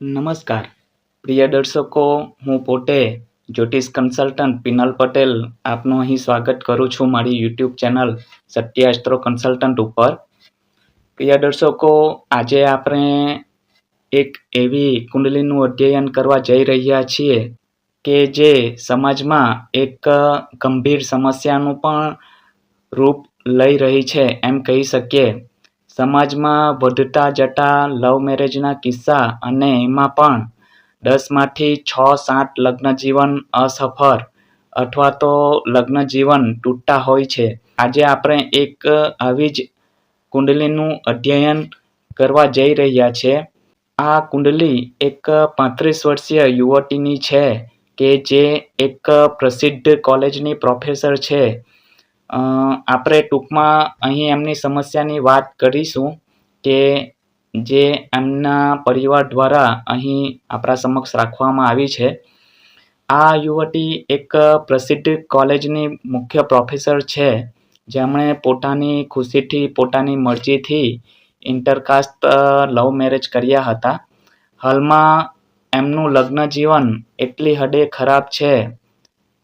નમસ્કાર. પ્રિય દર્શકો, હું પોતે જ્યોતિષ કન્સલ્ટન્ટ પિનલ પટેલ આપનું અહીં સ્વાગત કરું છું મારી YouTube channel Satya astro consultant ઉપર. પ્રિય દર્શકો, આજે આપણે એક એવી કુંડલીનું અધ્યયન કરવા જઈ રહ્યા છીએ કે જે સમાજમાં એક ગંભીર સમસ્યાનું પણ રૂપ લઈ રહી છે. એમ કહી શકીએ સમાજમાં વધતા જતા લવ મેરેજના કિસ્સા અને એમાં પણ દસમાંથી છ સાત લગ્નજીવન અસફળ અથવા તો લગ્નજીવન તૂટતા હોય છે. આજે આપણે એક આવી જ કુંડલીનું અધ્યયન કરવા જઈ રહ્યા છે. આ કુંડલી એક પાંત્રીસ વર્ષીય યુવતીની છે કે જે એક પ્રસિદ્ધ કોલેજની પ્રોફેસર છે. આપણે ટૂંકમાં અહીં એમની સમસ્યાની વાત કરીશું કે જે એમના પરિવાર દ્વારા અહીં આપણા સમક્ષ રાખવામાં આવી છે. આ યુવતી એક પ્રસિદ્ધ કોલેજની મુખ્ય પ્રોફેસર છે. જેમણે પોતાની ખુશીથી, પોતાની મરજીથી ઇન્ટરકાસ્ટ લવ મેરેજ કર્યા હતા. હાલમાં એમનું લગ્ન જીવન એટલી હદે ખરાબ છે.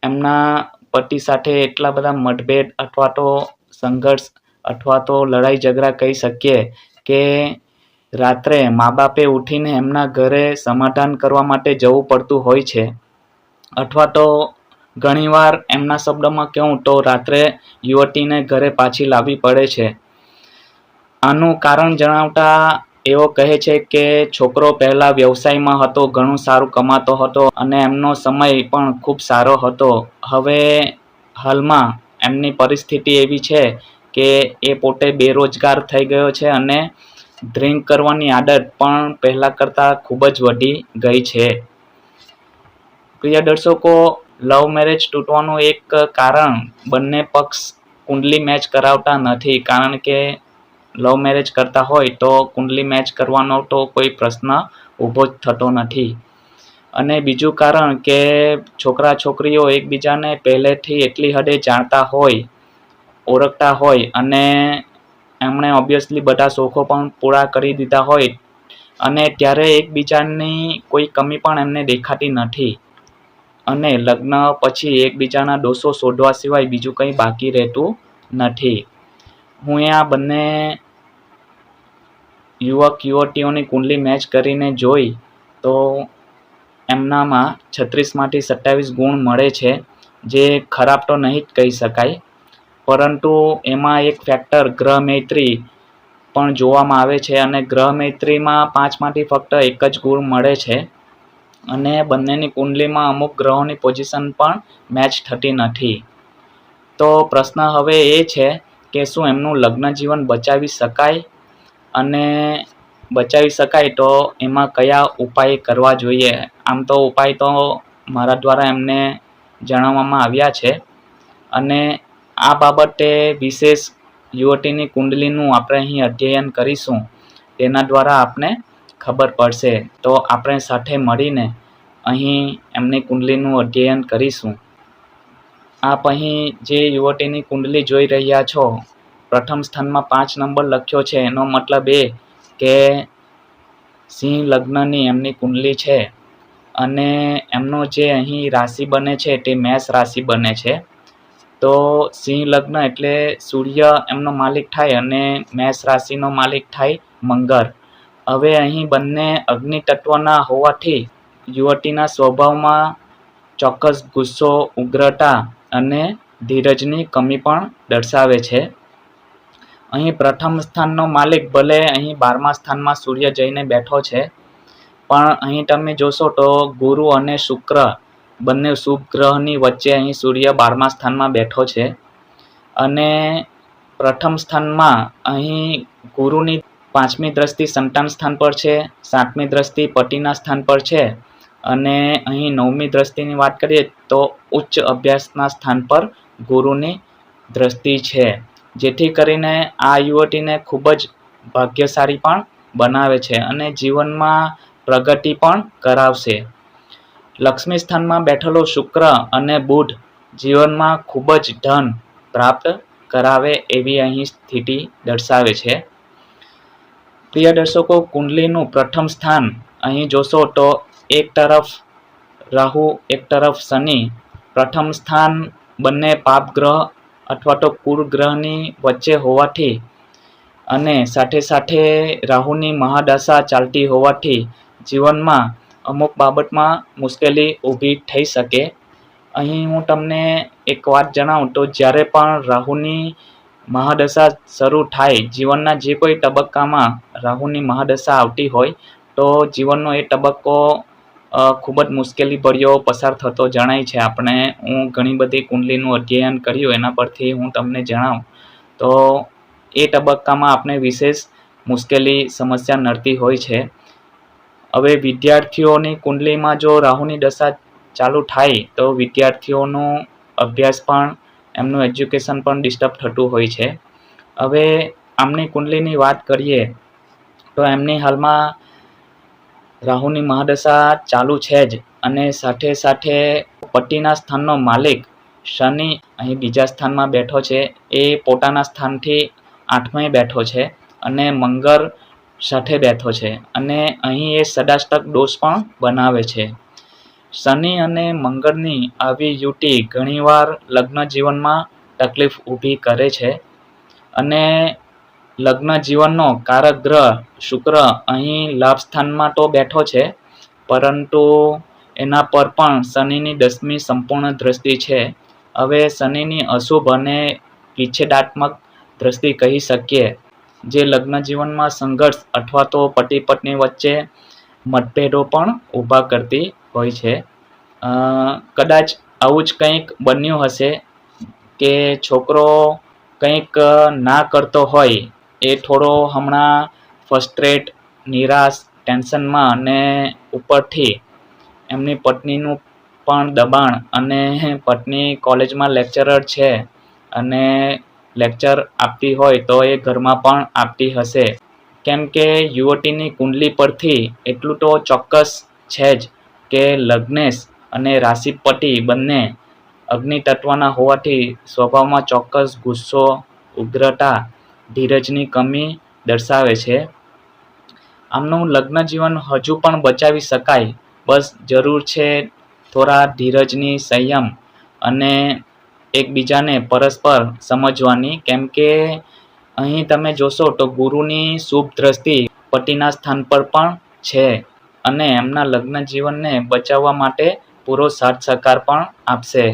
એમના પતિ સાથે એટલા બધા મતભેદ અથવા તો સંઘર્ષ અથવા તો લડાઈ ઝઘડા કહી શકીએ કે રાત્રે મા બાપે ઉઠીને એમના ઘરે સમાધાન કરવા માટે જવું પડતું હોય છે. અથવા તો ઘણીવાર એમના શબ્દમાં કહું તો રાત્રે યુવતીને ઘરે પાછી લાવવી પડે છે. આનું કારણ જણાવતા એવો કહે છે કે છોકરો પહેલા વ્યવસાયમાં હતો, ઘણું સારું કમાતો હતો અને એમનો સમય પણ ખૂબ સારો હતો. હવે હાલમાં એમની પરિસ્થિતિ એવી છે કે એ પોતે બેરોજગાર થઈ ગયો છે અને ડ્રિંક કરવાની આદત પણ પહેલાં કરતાં ખૂબ જ વધી ગઈ છે. પ્રિય દર્શકો, લવ મેરેજ તૂટવાનું એક કારણ બંને પક્ષ કુંડલી મેચ કરાવતા નથી કારણ કે લવ મેરેજ કરતા હોય તો કુંડલી મેચ કરવાનો તો કોઈ પ્રશ્ન ઊભો જ થતો નથી. અને બીજું કારણ કે છોકરા છોકરીઓ એકબીજાને પહેલેથી એટલી હદે જાણતા હોય, ઓળખતા હોય અને એમણે ઓબ્વિયસલી બધા શોખો પણ પૂરા કરી દીધા હોય અને ત્યારે એકબીજાની કોઈ કમી પણ એમને દેખાતી નથી. અને લગ્ન પછી એકબીજાના દોષો શોધવા સિવાય બીજું કંઈ બાકી રહેતું નથી. હું આ બંને યુવક યુવતીઓની કુંડલી મેચ કરીને જોઈ તો એમનામાં છત્રીસમાંથી સત્તાવીસ ગુણ મળે છે, જે ખરાબ તો નહીં જ કહી શકાય. પરંતુ એમાં એક ફેક્ટર ગ્રહ મૈત્રી પણ જોવામાં આવે છે અને ગ્રહ મૈત્રીમાં પાંચમાંથી ફક્ત એક જ ગુણ મળે છે. અને બંનેની કુંડલીમાં અમુક ગ્રહોની પોઝિશન પણ મેચ થતી નથી. તો પ્રશ્ન હવે એ છે કે શું એમનું લગ્ન જીવન બચાવી શકાય? અને બચાવી શકાય તો એમાં કયા ઉપાય કરવા જોઈએ? આમ તો ઉપાય તો મારા દ્વારા એમને જણાવવામાં આવ્યા છે. અને આ બાબતે વિશેષ યુવતીની કુંડલીનું આપણે અહીં અધ્યયન કરીશું. તેના દ્વારા આપને ખબર પડશે. તો આપણે સાથે મળીને અહીં એમની કુંડલીનું અધ્યયન કરીશું. આપ અહીં જે યુવતીની કુંડલી જોઈ રહ્યા છો, પ્રથમ સ્થાનમાં પાંચ નંબર લખ્યો છે. એનો મતલબ એ કે સિંહ લગ્નની એમની કુંડલી છે અને એમનો જે અહીં રાશિ બને છે તે મેષ રાશિ બને છે. તો સિંહ લગ્ન એટલે સૂર્ય એમનો માલિક થાય અને મેષ રાશિનો માલિક થાય મંગળ. હવે અહીં બંને અગ્નિ તત્વના હોવાથી યુવતીના સ્વભાવમાં ચોક્કસ ગુસ્સો, ઉગ્રતા અને ધીરજની કમી પણ દર્શાવે છે. અહીં પ્રથમ સ્થાનનો માલિક ભલે અહીં બારમા સ્થાનમાં સૂર્ય જઈને બેઠો છે, પણ અહીં તમે જોશો તો ગુરુ અને શુક્ર બંને શુભ ગ્રહની વચ્ચે અહીં સૂર્ય બારમા સ્થાનમાં બેઠો છે. અને પ્રથમ સ્થાનમાં અહીં ગુરુની પાંચમી દ્રષ્ટિ સંતાન સ્થાન પર છે, સાતમી દ્રષ્ટિ પતિના સ્થાન પર છે અને અહીં નવમી દ્રષ્ટિની વાત કરીએ તો ઉચ્ચ અભ્યાસના સ્થાન પર ગુરુની દ્રષ્ટિ છે. જેથી કરીને આ યુવતીને ખૂબ જ ભાગ્યશાળી પણ બનાવે છે અને જીવનમાં પ્રગતિ પણ કરાવશે. લક્ષ્મી સ્થાનમાં બેઠેલો શુક્ર અને બુધ જીવનમાં ખૂબ જ ધન પ્રાપ્ત કરાવે એવી અહીં સ્થિતિ દર્શાવે છે. પ્રિય દર્શકો, કુંડલીનું પ્રથમ સ્થાન અહીં જોશો તો એક તરફ રાહુ, એક તરફ શનિ. પ્રથમ સ્થાન બંને પાપ ગ્રહ અથવા તો કુળ ગ્રહની વચ્ચે હોવાથી અને સાથે સાથે રાહુની મહાદશા ચાલતી હોવાથી જીવનમાં અમુક બાબતમાં મુશ્કેલી ઊભી થઈ શકે. અહીં હું તમને એક વાત જણાવું તો જ્યારે પણ રાહુની મહાદશા શરૂ થાય, જીવનના જે કોઈ તબક્કામાં રાહુની મહાદશા આવતી હોય, તો જીવનનો એ તબક્કો ખૂબ જ મુશ્કેલી મુશ્કેલીભર્યો પસાર થતો જણાય છે. આપણે, હું ઘણી બધી કુંડલીનું અધ્યયન કર્યું, એના પરથી હું તમને જણાવું. તો, એ તબક્કામાં આપણે વિશેષ મુશ્કેલી સમસ્યા નડતી હોય છે. હવે વિદ્યાર્થીઓની કુંડલીમાં જો રાહુની દશા ચાલુ થાય, તો વિદ્યાર્થીઓનો અભ્યાસ પણ, એમનું એજ્યુકેશન પણ ડિસ્ટર્બ થતું હોય છે. હવે, આમની કુંડલીની વાત કરીએ, તો એમની હાલમાં રાહુની મહાદશા ચાલુ છે જ અને સાથે સાથે પતિના સ્થાનનો માલિક શનિ અહીં બીજા સ્થાનમાં બેઠો છે. એ પોતાના સ્થાનથી આઠમે બેઠો છે અને મંગળ સાથે બેઠો છે અને અહીં એ સદાષ્ટક દોષ પણ બનાવે છે. શનિ અને મંગળની આવી યુતિ ઘણીવાર લગ્ન જીવનમાં તકલીફ ઊભી કરે છે અને લગ્ન જીવનનો કારક ગ્રહ શુક્ર અહીં લાભ સ્થાનમાં તો બેઠો છે, પરંતુ એના પર પણ શનિની દસમી સંપૂર્ણ દ્રષ્ટિ છે. હવે શનિની અશુભ અને વિચ્છેદાત્મક દ્રષ્ટિ કહી શકીએ, જે લગ્ન જીવનમાં સંઘર્ષ અથવા તો પતિ પત્ની વચ્ચે મતભેદો પણ ઊભા કરતી હોય છે. કદાચ આવું જ કંઈક બન્યું હશે કે છોકરો કંઈક ના કરતો હોય એ થોડો હમણાં ફસ્ટ્રેટ નિરાશ, ટેન્શનમાં અને ઉપરથી એમની પત્નીનું પણ દબાણ અને પત્ની કોલેજમાં લેક્ચરર છે અને લેક્ચર આપતી હોય તો એ ઘરમાં પણ આપતી હશે. કેમ કે યુવતીની કુંડલી પરથી એટલું તો ચોક્કસ છે જ કે લગ્નેશ અને રાશિપતિ બંને અગ્નિ તત્વના હોવાથી સ્વભાવમાં ચોક્કસ ગુસ્સો, ઉગ્રતા ધીરજની કમી દર્શાવે છે. આમનું લગ્ન જીવન હજુ પણ બચાવી શકાય. બસ જરૂર છે થોડા ધીરજની સંયમ અને એકબીજાને પરસ્પર સમજવાની. કેમ કે અહીં તમે જોશો તો ગુરુની શુભ દ્રષ્ટિ પતિના સ્થાન પર પણ છે અને એમના લગ્ન જીવનને બચાવવા માટે પૂરો સાથ સહકાર પણ આપશે.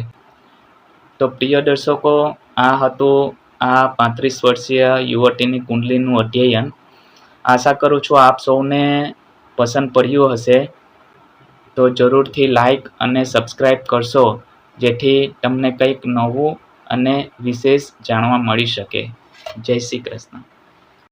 તો પ્રિય દર્શકો, આ હતું આ પાંત્રીસ વર્ષીય યુવતીની કુંડલીનું અધ્યયન. આશા કરું છું આપ સૌને પસંદ પડ્યું હશે. તો જરૂરથી લાઈક અને સબસ્ક્રાઈબ કરશો, જેથી તમને કંઈક નવું અને વિશેષ જાણવા મળી શકે. જય શ્રી કૃષ્ણ.